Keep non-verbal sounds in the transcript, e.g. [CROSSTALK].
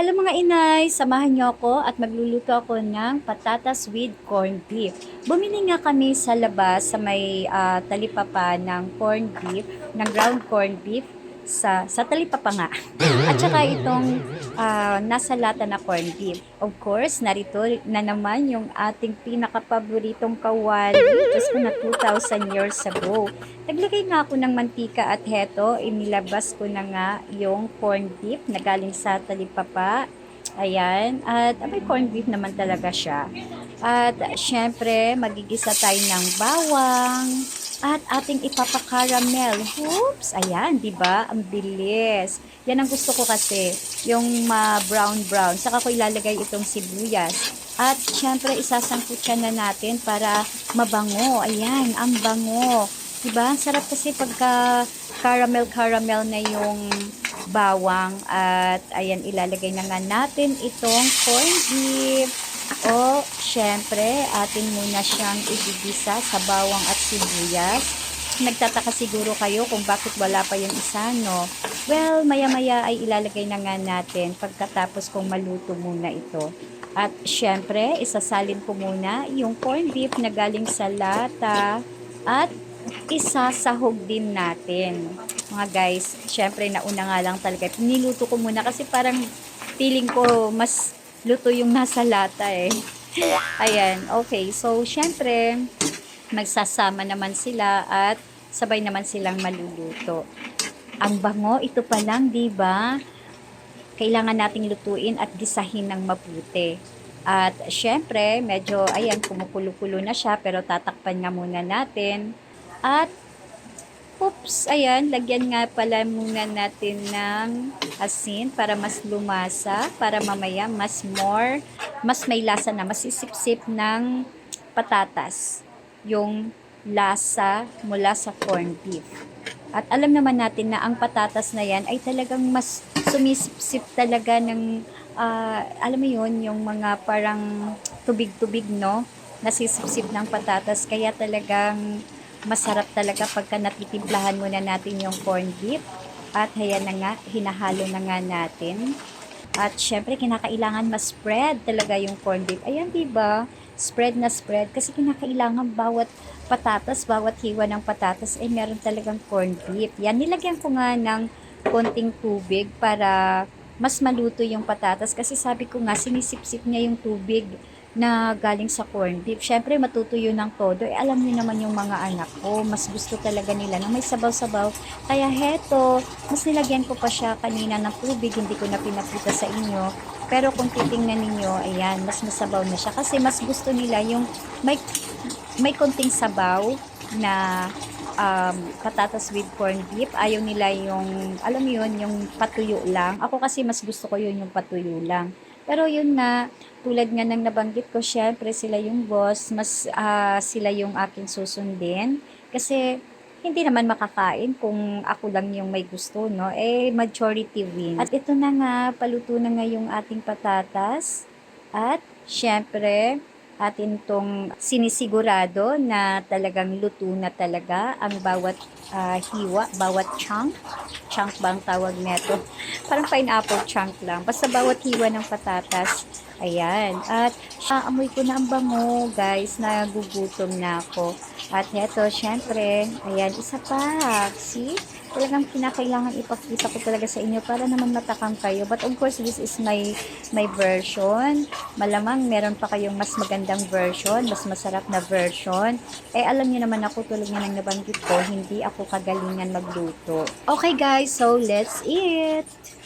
Hello mga inay, samahan niyo ako at magluluto ako ng patatas with corned beef. Bumili nga kami sa labas sa may ah, talipapa ng corned beef, ng ground corned beef sa sa talipapa nga. At saka itong ah, nasa lata na corned beef. Of course, narito na naman yung ating pinakapaboritong kawali. Ko na 2,000 years ago. Naglagay nga ako ng mantika at heto, inilabas ko na nga yung corned beef na galing sa talipapa. Ayan. At may corned beef naman talaga siya. At syempre, magigisa tayo ng bawang. At ating ipapakaramel. Oops! Ayan, di ba? Ang bilis. Yan ang gusto ko kasi. Yung ma-brown-brown. Saka ko ilalagay itong sibuyas. At syempre, isasangkutsan na natin para mabango. Ayan, ang bango. Diba? Ang sarap kasi pagka caramel-caramel na yung bawang. At ayan, ilalagay na nga natin itong corned beef. O, syempre, atin muna siyang igigisa sa bawang at sibuyas. Nagtataka siguro kayo kung bakit wala pa yung isa, no? Well, maya-maya ay ilalagay na nga natin pagkatapos kong maluto muna ito. At syempre, isasalin ko muna yung corned beef na galing sa lata at isasahog din natin. Mga guys, syempre nauna nga lang talaga. Niluto ko muna kasi parang feeling ko mas luto yung nasa lata eh. [LAUGHS] Ayan, okay. So, syempre, magsasama naman sila at sabay naman silang maluluto. Ang bango, ito pa lang, di ba? Kailangan nating lutuin at gisahin ng mabuti. At syempre, medyo, ayan, kumukulo-kulo na siya, pero tatakpan nga muna natin. At, oops, ayan, lagyan nga pala muna natin ng asin para mas lumasa, para mamaya mas more, mas may lasa na, mas isip-sip ng patatas. Yung lasa mula sa corned beef. At alam naman natin na ang patatas na yan ay talagang mas sumisip-sip talaga ng, ah, alam mo yun, yung mga parang tubig-tubig, no? Nasisip-sip ng patatas. Kaya talagang masarap talaga pagka natitimplahan muna natin yung corned beef. At ayan na nga, hinahalo na nga natin. At syempre, kinakailangan ma-spread talaga yung corned beef. Ayan, di ba? Spread na spread. Kasi kinakailangan bawat patatas, bawat hiwa ng patatas ay meron talagang corned beef. Yan, nilagyan ko nga ng konting tubig para mas maluto yung patatas. Kasi sabi ko nga, sinisip-sip niya yung tubig na galing sa corned beef. Syempre, matutuyo ng todo. Eh, alam niyo naman yung mga anak ko, mas gusto talaga nila na may sabaw-sabaw. Kaya heto, mas nilagyan ko pa siya kanina ng tubig, hindi ko na pinakita sa inyo. Pero kung titingnan ninyo, ayan, mas masabaw na siya. Kasi mas gusto nila yung may, may konting sabaw na um, patatas with corned beef. Ayaw nila yung, alam mo yun, yung patuyo lang. Ako kasi mas gusto ko yun yung patuyo lang. Pero yun na, tulad nga ng nabanggit ko, syempre sila yung boss, mas ah, sila yung aking susundin. Kasi hindi naman makakain kung ako lang yung may gusto, no? Eh, majority win. At ito na nga, paluto na nga yung ating patatas. At, syempre, atin tong sinisigurado na talagang luto na talaga ang bawat ah, hiwa, bawat chunk. Chunk ba ang tawag neto? [LAUGHS] Parang pineapple chunk lang. Basta bawat hiwa ng patatas. Ayan. At ah, amoy ko na ang bango, guys. Nagugutom na ako. At heto, syempre, ayan, isa pa. See? Talagang kinakailangan ipakita ko talaga sa inyo para naman matakam kayo. But of course, this is my, my version. Malamang meron pa kayong mas magandang version, mas masarap na version. Eh, alam niyo naman ako, tulad nga ng nabanggit ko, hindi ako kagalingan magluto. Okay guys, so let's eat!